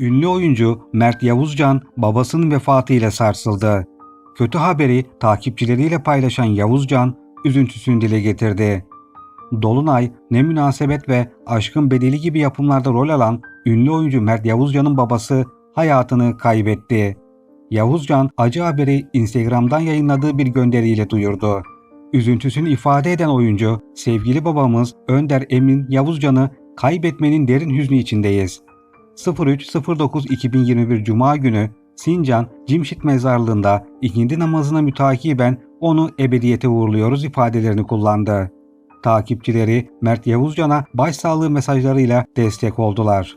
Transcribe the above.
Ünlü oyuncu Mert Yavuzcan babasının vefatıyla sarsıldı. Kötü haberi takipçileriyle paylaşan Yavuzcan üzüntüsünü dile getirdi. Dolunay, Ne Münasebet ve Aşkın Bedeli gibi yapımlarda rol alan ünlü oyuncu Mert Yavuzcan'ın babası hayatını kaybetti. Yavuzcan acı haberi Instagram'dan yayınladığı bir gönderiyle duyurdu. Üzüntüsünü ifade eden oyuncu, sevgili babamız Önder Emin Yavuzcan'ı kaybetmenin derin hüznü içindeyiz. 03.09.2021 Cuma günü Sincan Cimşit Mezarlığı'nda ikindi namazına mütakiben onu ebediyete uğurluyoruz ifadelerini kullandı. Takipçileri Mert Yavuzcan'a başsağlığı mesajlarıyla destek oldular.